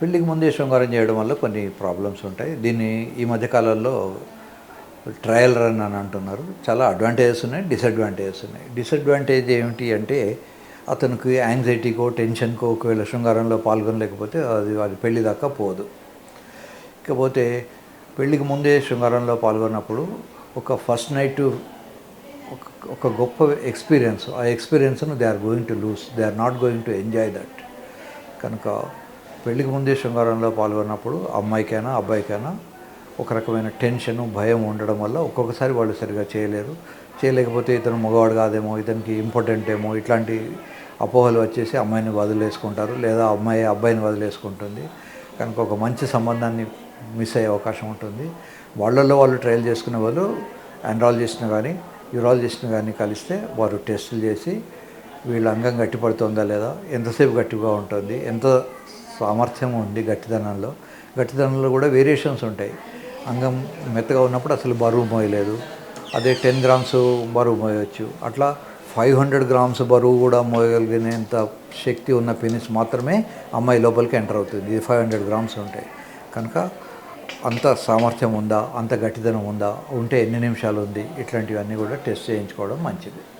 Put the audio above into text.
పెళ్ళికి ముందే శృంగారం చేయడం వల్ల కొన్ని ప్రాబ్లమ్స్ ఉంటాయి. దీన్ని ఈ మధ్యకాలంలో ట్రయల్ రన్ అని అంటున్నారు. చాలా అడ్వాంటేజెస్ ఉన్నాయి డిసడ్వాంటేజెస్ ఉన్నాయి. డిసడ్వాంటేజ్ ఏమిటి అంటే అతనికి యాంగ్జైటీకో టెన్షన్కో ఒకవేళ శృంగారంలో పాల్గొనలేకపోతే అది అది పెళ్ళి దాకా పోదు. ఇకపోతే పెళ్ళికి ముందే శృంగారంలో పాల్గొన్నప్పుడు ఒక ఫస్ట్ నైట్ ఒక ఒక గొప్ప ఎక్స్పీరియన్స్ ఆ ఎక్స్పీరియన్స్ను they are going to lose they are not going to enjoy that. కనుక పెళ్ళికి ముందే శృంగారంలో పాల్గొన్నప్పుడు అమ్మాయికైనా అబ్బాయికైనా ఒక రకమైన టెన్షన్ భయం ఉండడం వల్ల ఒక్కొక్కసారి వాళ్ళు సరిగా చేయలేరు. చేయలేకపోతే ఇతను మగవాడు కాదేమో ఇతనికి ఇంపార్టెంట్ ఏమో ఇట్లాంటి అపోహలు వచ్చేసి అమ్మాయిని వదిలేసుకుంటారు లేదా అమ్మాయి అబ్బాయిని వదిలేసుకుంటుంది. కనుక ఒక మంచి సంబంధాన్ని మిస్ అయ్యే అవకాశం ఉంటుంది. వాళ్ళల్లో వాళ్ళు ట్రయల్ చేసుకునే వాళ్ళు ఆండ్రాలజిస్ట్ని కానీ యూరాలజిస్ట్ని కానీ కలిస్తే వారు టెస్టులు చేసి వీళ్ళ అంగం గట్టిపడుతుందా లేదా ఎంతసేపు గట్టిగా ఉంటుంది ఎంత సామర్థ్యం ఉంది గట్టిదనంలో. గట్టిదనంలో కూడా వేరియేషన్స్ ఉంటాయి. అంగం మెత్తగా ఉన్నప్పుడు అసలు బరువు మోయలేదు. అదే టెన్ గ్రామ్స్ బరువు మోయవచ్చు అట్లా ఫైవ్ హండ్రెడ్ గ్రామ్స్ బరువు కూడా మోయగలిగినంత శక్తి ఉన్న పెనిస్ మాత్రమే అమ్మాయి లోపలికి ఎంటర్ అవుతుంది. ఇది ఫైవ్ హండ్రెడ్ గ్రామ్స్ ఉంటాయి. కనుక అంత సామర్థ్యం ఉందా? అంత గట్టిదనం ఉందా? ఉంటే ఎన్ని నిమిషాలు ఉంది? ఇట్లాంటివన్నీ కూడా టెస్ట్ చేయించుకోవడం మంచిది.